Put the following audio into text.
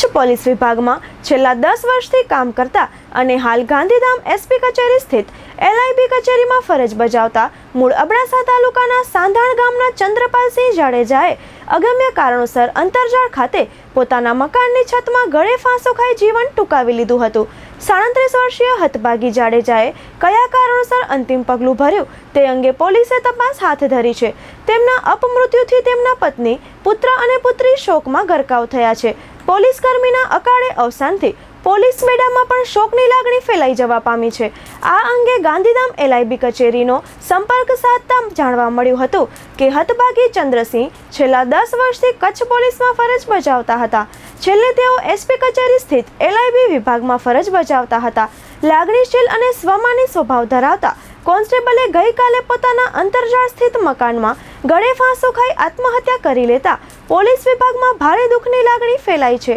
Kutch police વિભાગમાં છેલ્લા દસ વર્ષથી કામ કરતા અને હાલ ગાંધીધામ એસપી કચેરી સ્થિત એલઆઈબી કચેરીમાં ફરજ બજાવતા મૂળ અબડાસા તાલુકાના સાંધાણ ગામના ચંદ્રપાલસિંહ જાડેજાએ અગમ્ય કારણોસર અંતરજાળ ખાતે પોતાના મકાનની છતમાં ગળે ફાંસો ખાઈ જીવન ટૂંકાવી લીધું હતું. સાડત્રીસ વર્ષીય હતભાગી જાડેજાએ કયા કારણોસર અંતિમ પગલું ભર્યું તે અંગે પોલીસે તપાસ હાથ ધરી છે. તેમના અપમૃત્યુથી તેમના પત્ની, પુત્ર અને પુત્રી શોકમાં ગરકાવ થયા છે. પોલીસ કર્મીના અકાળે અવસાનથી પોલીસ મેડામાં પણ શોકની લાગણી ફેલાઈ જવા પામી છે. આ અંગે ગાંધીધામ એલઆઈબી કચેરીનો સંપર્ક સાધતા જાણવા મળ્યું હતું કે હતભાગી ચંદ્રસિંહ છેલ્લા દસ વર્ષથી કચ્છ પોલીસમાં ફરજ બજાવતા હતા. છેલ્લે તેઓ એસપી કચેરી સ્થિત એલઆઈબી વિભાગમાં ફરજ બજાવતા હતા. લાગણીશીલ અને સ્વમાની સ્વભાવ ધરાવતા કોન્સ્ટેબલે ગઈકાલે પોતાના અંતરજાળ સ્થિત મકાનમાં ગળે ફાંસો ખાઈ આત્મહત્યા કરી લેતા પોલીસ વિભાગમાં ભારે દુઃખની લાગણી ફેલાઈ છે.